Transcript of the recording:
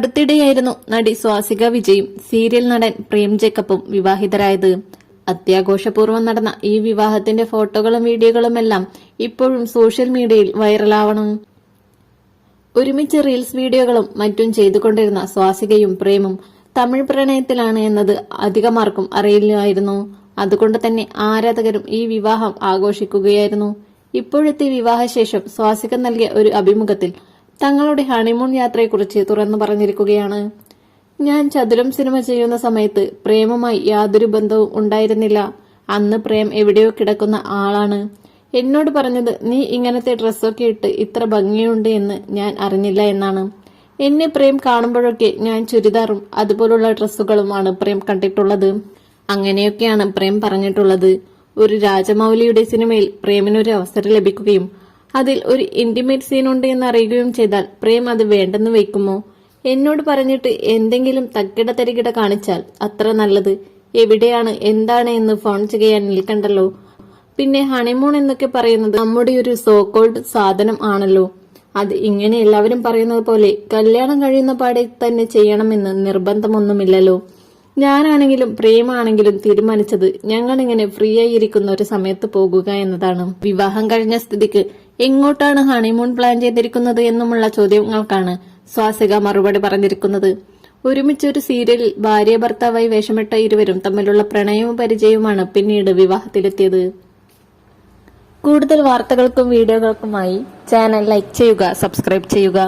അടുത്തിടെയായിരുന്നു നടി സ്വാസിക വിജയും സീരിയൽ നടൻ പ്രേം ജേക്കബും വിവാഹിതരായത്. അത്യാഘോഷപൂർവം നടന്ന ഈ വിവാഹത്തിന്റെ ഫോട്ടോകളും വീഡിയോകളും എല്ലാം ഇപ്പോഴും സോഷ്യൽ മീഡിയയിൽ വൈറലാവണം. ഒരുമിച്ച് റീൽസ് വീഡിയോകളും മറ്റും ചെയ്തുകൊണ്ടിരുന്ന സ്വാസികയും പ്രേമും തമിഴ് പ്രണയത്തിലാണ് എന്നത് അധികമാർക്കും അറിയില്ലായിരുന്നു. അതുകൊണ്ട് തന്നെ ആരാധകരും ഈ വിവാഹം ആഘോഷിക്കുകയായിരുന്നു. ഇപ്പോഴത്തെ വിവാഹശേഷം സ്വാസിക നൽകിയ ഒരു അഭിമുഖത്തിൽ തങ്ങളുടെ ഹണിമൂൺ യാത്രയെക്കുറിച്ച് തുറന്നു പറഞ്ഞിരിക്കുകയാണ്. ഞാൻ ചതുരം സിനിമ ചെയ്യുന്ന സമയത്ത് പ്രേമമായി യാതൊരു ബന്ധവും ഉണ്ടായിരുന്നില്ല. അന്ന് പ്രേം എവിടെയോ കിടക്കുന്ന ആളാണ്. എന്നോട് പറഞ്ഞത് നീ ഇങ്ങനത്തെ ഡ്രസ്സൊക്കെ ഇട്ട് ഇത്ര ഭംഗിയുണ്ട് എന്ന് ഞാൻ അറിഞ്ഞില്ല എന്നാണ്. എന്നെ പ്രേം കാണുമ്പോഴൊക്കെ ഞാൻ ചുരിദാറും അതുപോലുള്ള ഡ്രസ്സുകളുമാണ് പ്രേം കണ്ടിട്ടുള്ളത്. അങ്ങനെയൊക്കെയാണ് പ്രേം പറഞ്ഞിട്ടുള്ളത്. ഒരു രാജമൗലിയുടെ സിനിമയിൽ പ്രേമിനൊരു അവസരം ലഭിക്കുകയും അതിൽ ഒരു ഇന്റിമേറ്റ് സീൻ ഉണ്ട് എന്ന് അറിയുകയും ചെയ്താൽ പ്രേം അത് വേണ്ടെന്ന് വെക്കുമോ എന്നോട് പറഞ്ഞിട്ട് എന്തെങ്കിലും തക്കിട തരികിട കാണിച്ചാൽ അത്ര നല്ലത്. എവിടെയാണ് എന്താണ് എന്ന് ഫോൺ ചെയ്യാൻ നിൽക്കണ്ടല്ലോ. പിന്നെ ഹണിമൂൺ എന്നൊക്കെ പറയുന്നത് നമ്മുടെ ഒരു സോ കോൾഡ് സാധനം ആണല്ലോ. അത് ഇങ്ങനെ എല്ലാവരും പറയുന്നത് പോലെ കല്യാണം കഴിയുന്ന പാടെ തന്നെ ചെയ്യണമെന്ന് നിർബന്ധമൊന്നുമില്ലല്ലോ. ഞാനാണെങ്കിലും പ്രേമാണെങ്കിലും തീരുമാനിച്ചത് ഞങ്ങളിങ്ങനെ ഫ്രീ ആയിരിക്കുന്ന ഒരു സമയത്ത് പോകുക എന്നതാണ്. വിവാഹം കഴിഞ്ഞ സ്ഥിതിക്ക് എങ്ങോട്ടാണ് ഹണിമൂൺ പ്ലാൻ ചെയ്തിരിക്കുന്നത് എന്നുമുള്ള ചോദ്യങ്ങൾക്കാണ് സ്വാസിക മറുപടി പറഞ്ഞിരിക്കുന്നത്. ഒരുമിച്ച് ഒരു സീരിയലിൽ ഭാര്യ ഭർത്താവായി വേഷമിട്ട ഇരുവരും തമ്മിലുള്ള പ്രണയവും പരിചയവുമാണ് പിന്നീട് വിവാഹത്തിലെത്തിയത്. കൂടുതൽ വാർത്തകൾക്കും വീഡിയോകൾക്കുമായി ചാനൽ ലൈക്ക് ചെയ്യുക സബ്സ്ക്രൈബ് ചെയ്യുക.